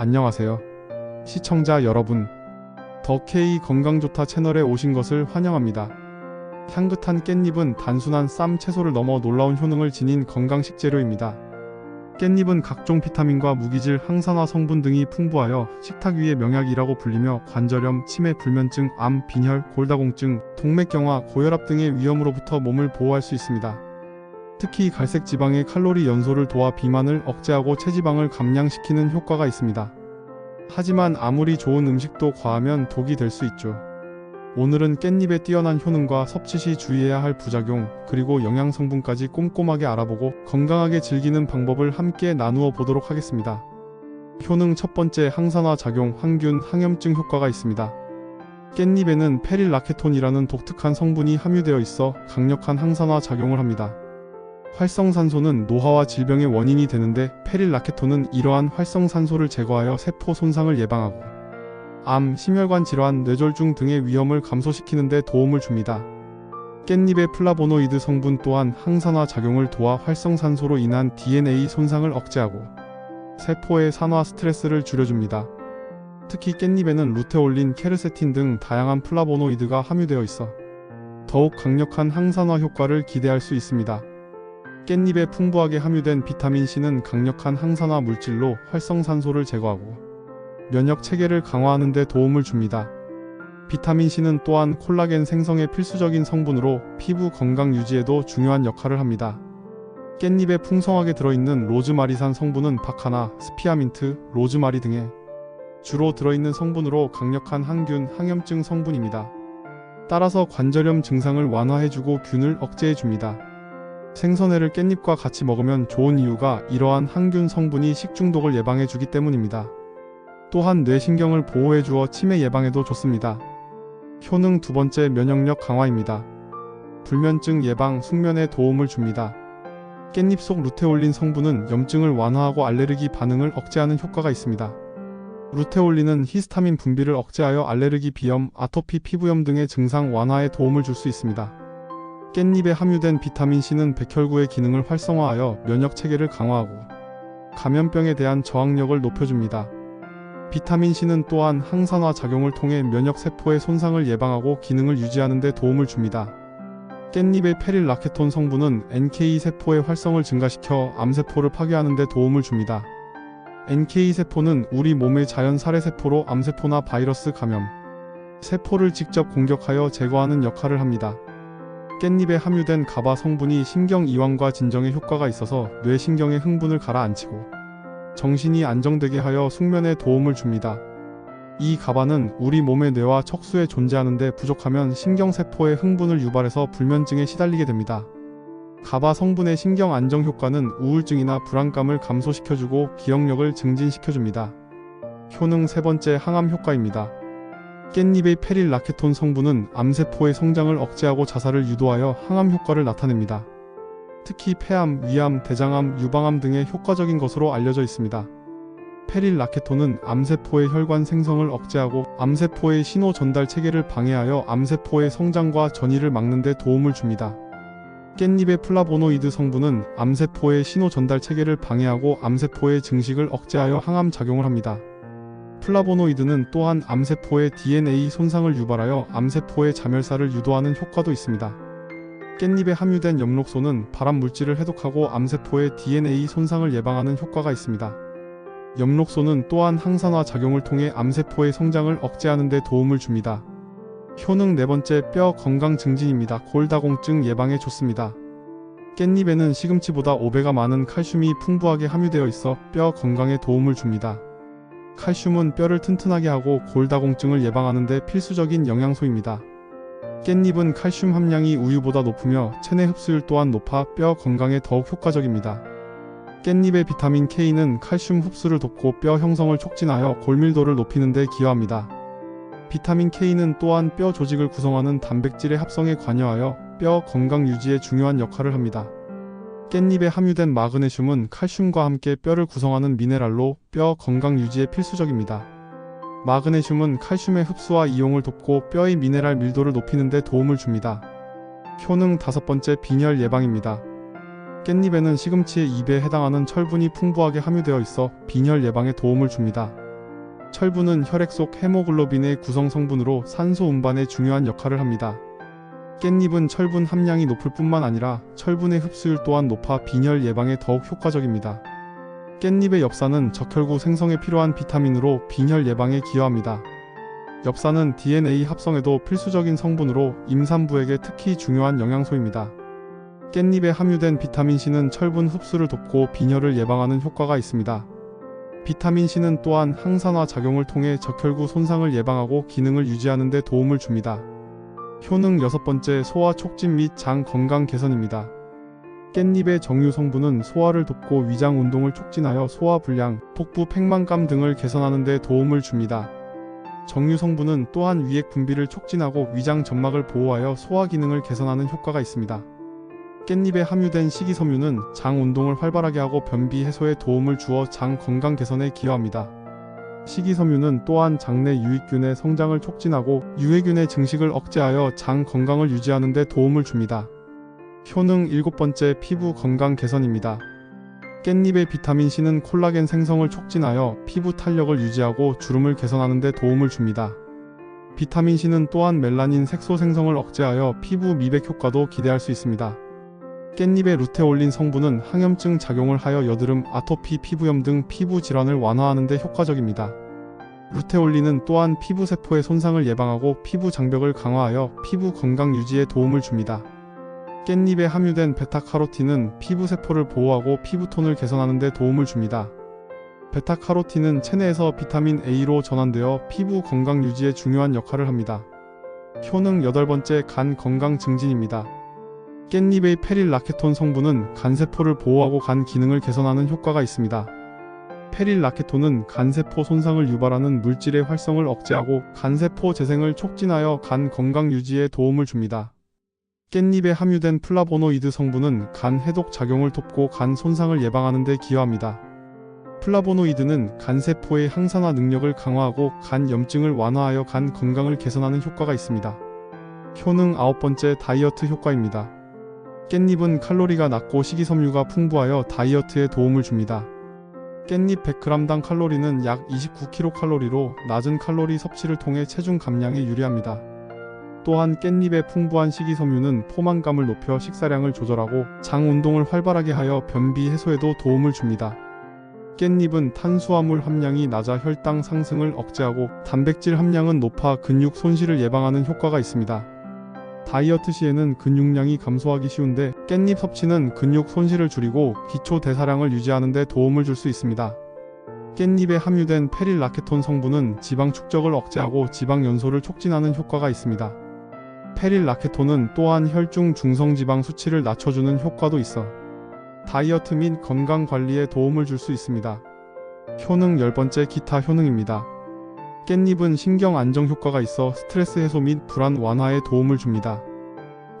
안녕하세요. 시청자 여러분. 더 K 건강 좋다 채널에 오신 것을 환영합니다. 향긋한 깻잎은 단순한 쌈 채소를 넘어 놀라운 효능을 지닌 건강 식 재료입니다. 깻잎은 각종 비타민과 무기질, 항산화 성분 등이 풍부하여 식탁 위의 명약이라고 불리며 관절염, 치매, 불면증, 암, 빈혈, 골다공증, 동맥경화, 고혈압 등의 위험으로부터 몸을 보호할 수 있습니다. 특히 갈색 지방의 칼로리 연소를 도와 비만을 억제하고 체지방을 감량시키는 효과가 있습니다. 하지만 아무리 좋은 음식도 과하면 독이 될 수 있죠. 오늘은 깻잎의 뛰어난 효능과 섭취 시 주의해야 할 부작용, 그리고 영양 성분까지 꼼꼼하게 알아보고 건강하게 즐기는 방법을 함께 나누어 보도록 하겠습니다. 효능 첫 번째 항산화 작용, 항균, 항염증 효과가 있습니다. 깻잎에는 페릴라케톤이라는 독특한 성분이 함유되어 있어 강력한 항산화 작용을 합니다. 활성산소는 노화와 질병의 원인이 되는데 페릴라케톤은 이러한 활성산소를 제거하여 세포 손상을 예방하고 암, 심혈관 질환, 뇌졸중 등의 위험을 감소시키는 데 도움을 줍니다. 깻잎의 플라보노이드 성분 또한 항산화 작용을 도와 활성산소로 인한 DNA 손상을 억제하고 세포의 산화 스트레스를 줄여줍니다. 특히 깻잎에는 루테올린, 케르세틴 등 다양한 플라보노이드가 함유되어 있어 더욱 강력한 항산화 효과를 기대할 수 있습니다. 깻잎에 풍부하게 함유된 비타민 C는 강력한 항산화 물질로 활성산소를 제거하고 면역 체계를 강화하는 데 도움을 줍니다. 비타민 C는 또한 콜라겐 생성에 필수적인 성분으로 피부 건강 유지에도 중요한 역할을 합니다. 깻잎에 풍성하게 들어있는 로즈마리산 성분은 바카나, 스피아민트, 로즈마리 등에 주로 들어있는 성분으로 강력한 항균, 항염증 성분입니다. 따라서 관절염 증상을 완화해주고 균을 억제해줍니다. 생선회를 깻잎과 같이 먹으면 좋은 이유가 이러한 항균 성분이 식중독을 예방해주기 때문입니다. 또한 뇌신경을 보호해주어 치매 예방에도 좋습니다. 효능 두 번째 면역력 강화입니다. 불면증 예방, 숙면에 도움을 줍니다. 깻잎 속 루테올린 성분은 염증을 완화하고 알레르기 반응을 억제하는 효과가 있습니다. 루테올린은 히스타민 분비를 억제하여 알레르기 비염, 아토피 피부염 등의 증상 완화에 도움을 줄 수 있습니다. 깻잎에 함유된 비타민 C는 백혈구의 기능을 활성화하여 면역 체계를 강화하고 감염병에 대한 저항력을 높여줍니다. 비타민 C는 또한 항산화 작용을 통해 면역 세포의 손상을 예방하고 기능을 유지하는 데 도움을 줍니다. 깻잎의 페릴라케톤 성분은 NK 세포의 활성을 증가시켜 암세포를 파괴하는 데 도움을 줍니다. NK 세포는 우리 몸의 자연 살해 세포로 암세포나 바이러스 감염, 세포를 직접 공격하여 제거하는 역할을 합니다. 깻잎에 함유된 가바 성분이 신경 이완과 진정에 효과가 있어서 뇌신경의 흥분을 가라앉히고 정신이 안정되게 하여 숙면에 도움을 줍니다. 이 가바는 우리 몸의 뇌와 척수에 존재하는데 부족하면 신경세포의 흥분을 유발해서 불면증에 시달리게 됩니다. 가바 성분의 신경 안정 효과는 우울증이나 불안감을 감소시켜주고 기억력을 증진시켜줍니다. 효능 세 번째 항암 효과입니다. 깻잎의 페릴라케톤 성분은 암세포의 성장을 억제하고 자살을 유도하여 항암 효과를 나타냅니다. 특히 폐암, 위암, 대장암, 유방암 등의 효과적인 것으로 알려져 있습니다. 페릴라케톤은 암세포의 혈관 생성을 억제하고 암세포의 신호 전달 체계를 방해하여 암세포의 성장과 전이를 막는 데 도움을 줍니다. 깻잎의 플라보노이드 성분은 암세포의 신호 전달 체계를 방해하고 암세포의 증식을 억제하여 항암 작용을 합니다. 플라보노이드는 또한 암세포의 DNA 손상을 유발하여 암세포의 자멸사를 유도하는 효과도 있습니다. 깻잎에 함유된 엽록소는 발암 물질을 해독하고 암세포의 DNA 손상을 예방하는 효과가 있습니다. 엽록소는 또한 항산화 작용을 통해 암세포의 성장을 억제하는 데 도움을 줍니다. 효능 네 번째 뼈 건강 증진입니다. 골다공증 예방에 좋습니다. 깻잎에는 시금치보다 5배가 많은 칼슘이 풍부하게 함유되어 있어 뼈 건강에 도움을 줍니다. 칼슘은 뼈를 튼튼하게 하고 골다공증을 예방하는 데 필수적인 영양소입니다. 깻잎은 칼슘 함량이 우유보다 높으며 체내 흡수율 또한 높아 뼈 건강에 더욱 효과적입니다. 깻잎의 비타민 K는 칼슘 흡수를 돕고 뼈 형성을 촉진하여 골밀도를 높이는 데 기여합니다. 비타민 K는 또한 뼈 조직을 구성하는 단백질의 합성에 관여하여 뼈 건강 유지에 중요한 역할을 합니다. 깻잎에 함유된 마그네슘은 칼슘과 함께 뼈를 구성하는 미네랄로 뼈 건강 유지에 필수적입니다. 마그네슘은 칼슘의 흡수와 이용을 돕고 뼈의 미네랄 밀도를 높이는 데 도움을 줍니다. 효능 다섯 번째 빈혈 예방입니다. 깻잎에는 시금치의 2배에 해당하는 철분이 풍부하게 함유되어 있어 빈혈 예방에 도움을 줍니다. 철분은 혈액 속 헤모글로빈의 구성 성분으로 산소 운반에 중요한 역할을 합니다. 깻잎은 철분 함량이 높을 뿐만 아니라 철분의 흡수율 또한 높아 빈혈 예방에 더욱 효과적입니다. 깻잎의 엽산은 적혈구 생성에 필요한 비타민으로 빈혈 예방에 기여합니다. 엽산은 DNA 합성에도 필수적인 성분으로 임산부에게 특히 중요한 영양소입니다. 깻잎에 함유된 비타민 C는 철분 흡수를 돕고 빈혈을 예방하는 효과가 있습니다. 비타민 C는 또한 항산화 작용을 통해 적혈구 손상을 예방하고 기능을 유지하는 데 도움을 줍니다. 효능 여섯 번째 소화 촉진 및 장 건강 개선입니다. 깻잎의 정유 성분은 소화를 돕고 위장 운동을 촉진하여 소화 불량, 복부 팽만감 등을 개선하는 데 도움을 줍니다. 정유 성분은 또한 위액 분비를 촉진하고 위장 점막을 보호하여 소화 기능을 개선하는 효과가 있습니다. 깻잎에 함유된 식이섬유는 장 운동을 활발하게 하고 변비 해소에 도움을 주어 장 건강 개선에 기여합니다. 식이섬유는 또한 장내 유익균의 성장을 촉진하고 유해균의 증식을 억제하여 장 건강을 유지하는 데 도움을 줍니다. 효능 일곱 번째 피부 건강 개선입니다. 깻잎의 비타민 C는 콜라겐 생성을 촉진하여 피부 탄력을 유지하고 주름을 개선하는 데 도움을 줍니다. 비타민 C는 또한 멜라닌 색소 생성을 억제하여 피부 미백 효과도 기대할 수 있습니다. 깻잎의 루테 올린 성분은 항염증 작용을 하여 여드름, 아토피, 피부염 등 피부 질환을 완화하는 데 효과적입니다. 루테올린은 또한 피부 세포의 손상을 예방하고 피부 장벽을 강화하여 피부 건강 유지에 도움을 줍니다. 깻잎에 함유된 베타카로틴은 피부 세포를 보호하고 피부톤을 개선하는 데 도움을 줍니다. 베타카로틴은 체내에서 비타민 A로 전환되어 피부 건강 유지에 중요한 역할을 합니다. 효능 여덟 번째 간 건강 증진입니다. 깻잎의 페릴라케톤 성분은 간세포를 보호하고 간 기능을 개선하는 효과가 있습니다. 페릴라케톤은 간세포 손상을 유발하는 물질의 활성을 억제하고 간세포 재생을 촉진하여 간 건강 유지에 도움을 줍니다. 깻잎에 함유된 플라보노이드 성분은 간 해독 작용을 돕고 간 손상을 예방하는 데 기여합니다. 플라보노이드는 간세포의 항산화 능력을 강화하고 간 염증을 완화하여 간 건강을 개선하는 효과가 있습니다. 효능 아홉 번째 다이어트 효과입니다. 깻잎은 칼로리가 낮고 식이섬유가 풍부하여 다이어트에 도움을 줍니다. 깻잎 100g당 칼로리는 약 29kcal로 낮은 칼로리 섭취를 통해 체중 감량에 유리합니다. 또한 깻잎의 풍부한 식이섬유는 포만감을 높여 식사량을 조절하고 장 운동을 활발하게 하여 변비 해소에도 도움을 줍니다. 깻잎은 탄수화물 함량이 낮아 혈당 상승을 억제하고 단백질 함량은 높아 근육 손실을 예방하는 효과가 있습니다. 다이어트 시에는 근육량이 감소하기 쉬운데 깻잎 섭취는 근육 손실을 줄이고 기초 대사량을 유지하는 데 도움을 줄 수 있습니다. 깻잎에 함유된 페릴라케톤 성분은 지방 축적을 억제하고 지방 연소를 촉진하는 효과가 있습니다. 페릴라케톤은 또한 혈중 중성지방 수치를 낮춰주는 효과도 있어 다이어트 및 건강 관리에 도움을 줄 수 있습니다. 효능 열 번째 기타 효능입니다. 깻잎은 신경 안정 효과가 있어 스트레스 해소 및 불안 완화에 도움을 줍니다.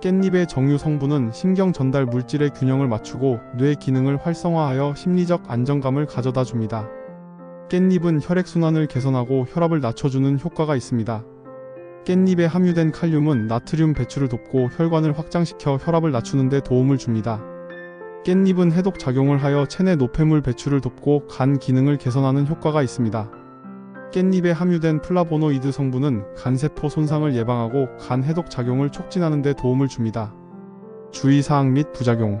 깻잎의 정유 성분은 신경 전달 물질의 균형을 맞추고 뇌 기능을 활성화하여 심리적 안정감을 가져다 줍니다. 깻잎은 혈액순환을 개선하고 혈압을 낮춰주는 효과가 있습니다. 깻잎에 함유된 칼륨은 나트륨 배출을 돕고 혈관을 확장시켜 혈압을 낮추는 데 도움을 줍니다. 깻잎은 해독 작용을 하여 체내 노폐물 배출을 돕고 간 기능을 개선하는 효과가 있습니다. 깻잎에 함유된 플라보노이드 성분은 간세포 손상을 예방하고 간 해독 작용을 촉진하는 데 도움을 줍니다. 주의사항 및 부작용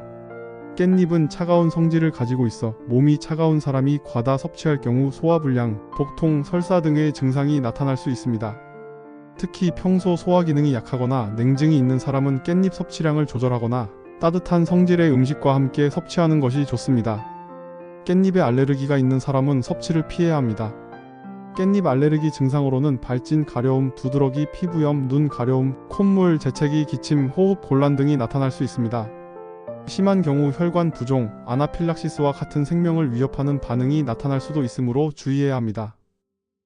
깻잎은 차가운 성질을 가지고 있어 몸이 차가운 사람이 과다 섭취할 경우 소화불량, 복통, 설사 등의 증상이 나타날 수 있습니다. 특히 평소 소화 기능이 약하거나 냉증이 있는 사람은 깻잎 섭취량을 조절하거나 따뜻한 성질의 음식과 함께 섭취하는 것이 좋습니다. 깻잎에 알레르기가 있는 사람은 섭취를 피해야 합니다. 깻잎 알레르기 증상으로는 발진, 가려움, 두드러기, 피부염, 눈 가려움, 콧물, 재채기, 기침, 호흡 곤란 등이 나타날 수 있습니다. 심한 경우 혈관 부종, 아나필락시스와 같은 생명을 위협하는 반응이 나타날 수도 있으므로 주의해야 합니다.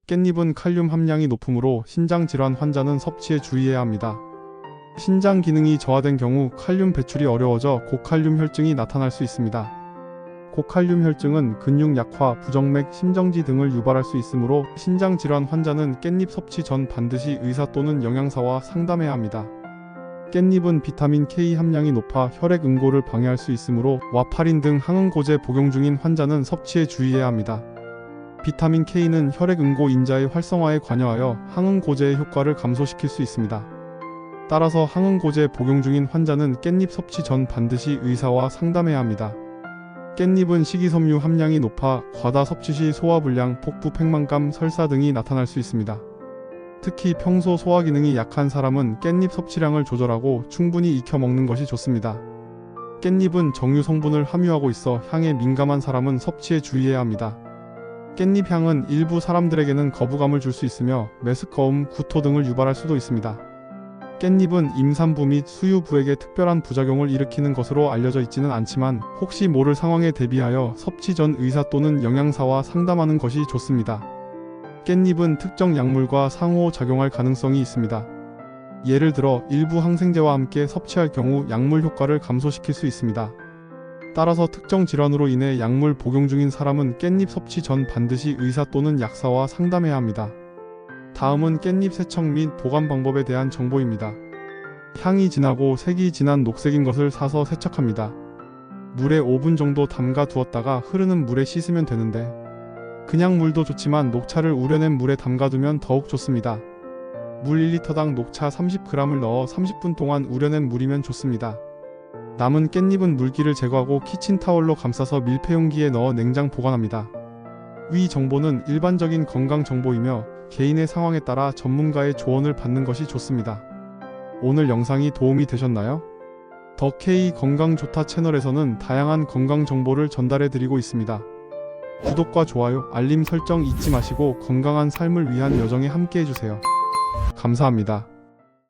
깻잎은 칼륨 함량이 높으므로 신장 질환 환자는 섭취에 주의해야 합니다. 신장 기능이 저하된 경우 칼륨 배출이 어려워져 고칼륨 혈증이 나타날 수 있습니다. 고칼륨 혈증은 근육 약화, 부정맥, 심정지 등을 유발할 수 있으므로 신장 질환 환자는 깻잎 섭취 전 반드시 의사 또는 영양사와 상담해야 합니다. 깻잎은 비타민 K 함량이 높아 혈액 응고를 방해할 수 있으므로 와파린 등 항응고제 복용 중인 환자는 섭취에 주의해야 합니다. 비타민 K는 혈액 응고 인자의 활성화에 관여하여 항응 고제의 효과를 감소시킬 수 있습니다. 따라서 항응 고제 복용 중인 환자는 깻잎 섭취 전 반드시 의사와 상담해야 합니다. 깻잎은 식이섬유 함량이 높아 과다 섭취 시 소화불량, 복부 팽만감, 설사 등이 나타날 수 있습니다. 특히 평소 소화 기능이 약한 사람은 깻잎 섭취량을 조절하고 충분히 익혀 먹는 것이 좋습니다. 깻잎은 정유 성분을 함유하고 있어 향에 민감한 사람은 섭취에 주의해야 합니다. 깻잎 향은 일부 사람들에게는 거부감을 줄 수 있으며 메스꺼움, 구토 등을 유발할 수도 있습니다. 깻잎은 임산부 및 수유부에게 특별한 부작용을 일으키는 것으로 알려져 있지는 않지만 혹시 모를 상황에 대비하여 섭취 전 의사 또는 영양사와 상담하는 것이 좋습니다. 깻잎은 특정 약물과 상호작용할 가능성이 있습니다. 예를 들어 일부 항생제와 함께 섭취할 경우 약물 효과를 감소시킬 수 있습니다. 따라서 특정 질환으로 인해 약물 복용 중인 사람은 깻잎 섭취 전 반드시 의사 또는 약사와 상담해야 합니다. 다음은 깻잎 세척 및 보관 방법에 대한 정보입니다. 향이 진하고 색이 진한 녹색인 것을 사서 세척합니다. 물에 5분 정도 담가 두었다가 흐르는 물에 씻으면 되는데 그냥 물도 좋지만 녹차를 우려낸 물에 담가두면 더욱 좋습니다. 물 1리터당 녹차 30g을 넣어 30분 동안 우려낸 물이면 좋습니다. 남은 깻잎은 물기를 제거하고 키친타월로 감싸서 밀폐용기에 넣어 냉장 보관합니다. 위 정보는 일반적인 건강 정보이며 개인의 상황에 따라 전문가의 조언을 받는 것이 좋습니다. 오늘 영상이 도움이 되셨나요? 더 K 건강 좋다 채널에서는 다양한 건강 정보를 전달해 드리고 있습니다. 구독과 좋아요, 알림 설정 잊지 마시고 건강한 삶을 위한 여정에 함께 해주세요. 감사합니다.